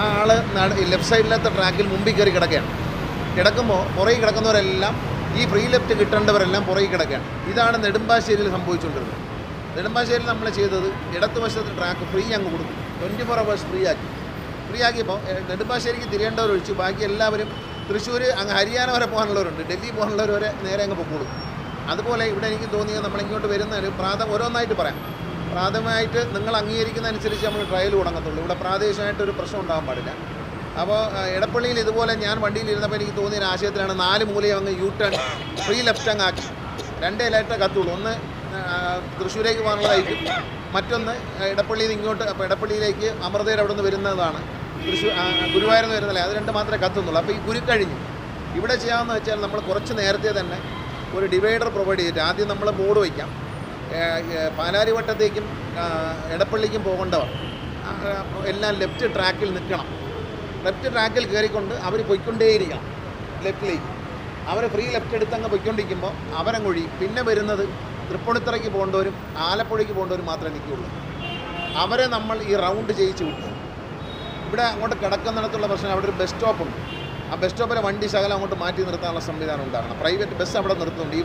ആ ആൾ ലെഫ്റ്റ് സൈഡിലത്തെ ട്രാക്കിൽ മുമ്പിൽ കയറി കിടക്കുകയാണ് കിടക്കുമ്പോൾ പുറകിൽ കിടക്കുന്നവരെല്ലാം ഈ ഫ്രീ ലെഫ്റ്റ് കിട്ടേണ്ടവരെല്ലാം പുറകിൽ കിടക്കുകയാണ് ഇതാണ് നെടുമ്പാശ്ശേരിയിൽ സംഭവിച്ചുകൊണ്ടിരുന്നത്. നെടുമ്പാശ്ശേരിയിൽ നമ്മൾ ചെയ്തത് ഇടത്തുവശത്ത് ട്രാക്ക് ഫ്രീ അങ്ങ് കൊടുക്കും ട്വന്റി ഫോർ അവേഴ്സ് ഫ്രീ ആക്കി ഫ്രീ ആക്കിയപ്പോൾ നെടുമ്പാശ്ശേരിക്ക് തിരിയേണ്ടവരൊഴിച്ച് ബാക്കി എല്ലാവരും തൃശ്ശൂർ അങ്ങ് ഹരിയാന വരെ പോകാനുള്ളവരുണ്ട്. ഡൽഹി പോകാനുള്ളവർ വരെ നേരെ അങ്ങ് പൊക്കോളും. അതുപോലെ ഇവിടെ എനിക്ക് തോന്നിയത് നമ്മളിങ്ങോട്ട് വരുന്ന ഒരു പ്രാഥ ഓരോന്നായിട്ട് പറയാം. പ്രാഥമികമായിട്ട് നിങ്ങൾ അംഗീകരിക്കുന്ന അനുസരിച്ച് നമ്മൾ ട്രയൽ തുടങ്ങത്തുള്ളൂ. ഇവിടെ പ്രാദേശികമായിട്ട് ഒരു പ്രശ്നം ഉണ്ടാകാൻ പാടില്ല. അപ്പോൾ എടപ്പള്ളിയിൽ ഇതുപോലെ ഞാൻ വണ്ടിയിലിരുന്നപ്പോൾ എനിക്ക് തോന്നിയ ആശയത്തിലാണ് നാല് മൂലയും അങ്ങ് യു ടേൺ ഫ്രീ ലെഫ്റ്റ് അങ്ങ് ആക്കി. രണ്ടേ ലൈറ്റേ കത്തുള്ളൂ. ഒന്ന് തൃശ്ശൂരേക്ക് പോകാനുള്ളതായിരിക്കും. മറ്റൊന്ന് ഇടപ്പള്ളിയിൽ നിന്ന് ഇങ്ങോട്ട് അപ്പോൾ ഇടപ്പള്ളിയിലേക്ക് അമൃതയിൽ അവിടെ നിന്ന് വരുന്നതാണ്. തൃശ്ശൂർ ഗുരുവായൂരിൽ നിന്ന് വരുന്നില്ല അത് രണ്ട് മാത്രമേ കത്തുന്നുള്ളൂ. അപ്പോൾ ഈ ഗുരു കഴിഞ്ഞു. ഇവിടെ ചെയ്യാമെന്ന് വെച്ചാൽ നമ്മൾ കുറച്ച് നേരത്തെ തന്നെ ഒരു ഡിവൈഡർ പ്രൊവൈഡ് ചെയ്തിട്ട് ആദ്യം നമ്മൾ ബോർഡ് വയ്ക്കാം. പാലാരിവട്ടത്തേക്കും എടപ്പള്ളിക്കും പോകേണ്ടവർ. എല്ലാം ലെഫ്റ്റ് ട്രാക്കിൽ നിൽക്കണം. ലെഫ്റ്റ് ട്രാക്കിൽ കയറിക്കൊണ്ട് അവർ പൊയ്ക്കൊണ്ടേയിരിക്കണം. ലെഫ്റ്റിലേക്ക് അവർ ഫ്രീ ലെഫ്റ്റ് എടുത്ത് അങ്ങ് പൊയ്ക്കൊണ്ടിരിക്കുമ്പോൾ അവരങ്ങൊഴി. പിന്നെ വരുന്നത് തൃപ്പൂണിത്തറയ്ക്ക് പോകേണ്ടവരും ആലപ്പുഴയ്ക്ക് പോകേണ്ടവരും മാത്രമേ നിൽക്കുകയുള്ളൂ. അവരെ നമ്മൾ ഈ റൗണ്ട് ചെയ്യിച്ച് വിട്ടു. ഇവിടെ അങ്ങോട്ട് കിടക്കുന്നിടത്തുള്ള പ്രശ്നം അവിടെ ഒരു ബസ് സ്റ്റോപ്പുണ്ട് ആ ബസ് സ്റ്റോപ്പിലെ വണ്ടി ശകലം അങ്ങോട്ട് മാറ്റി നിർത്താനുള്ള സംവിധാനം ഉണ്ടാകണം. പ്രൈവറ്റ് ബസ് അവിടെ നിർത്തുന്നുണ്ട്. ഈ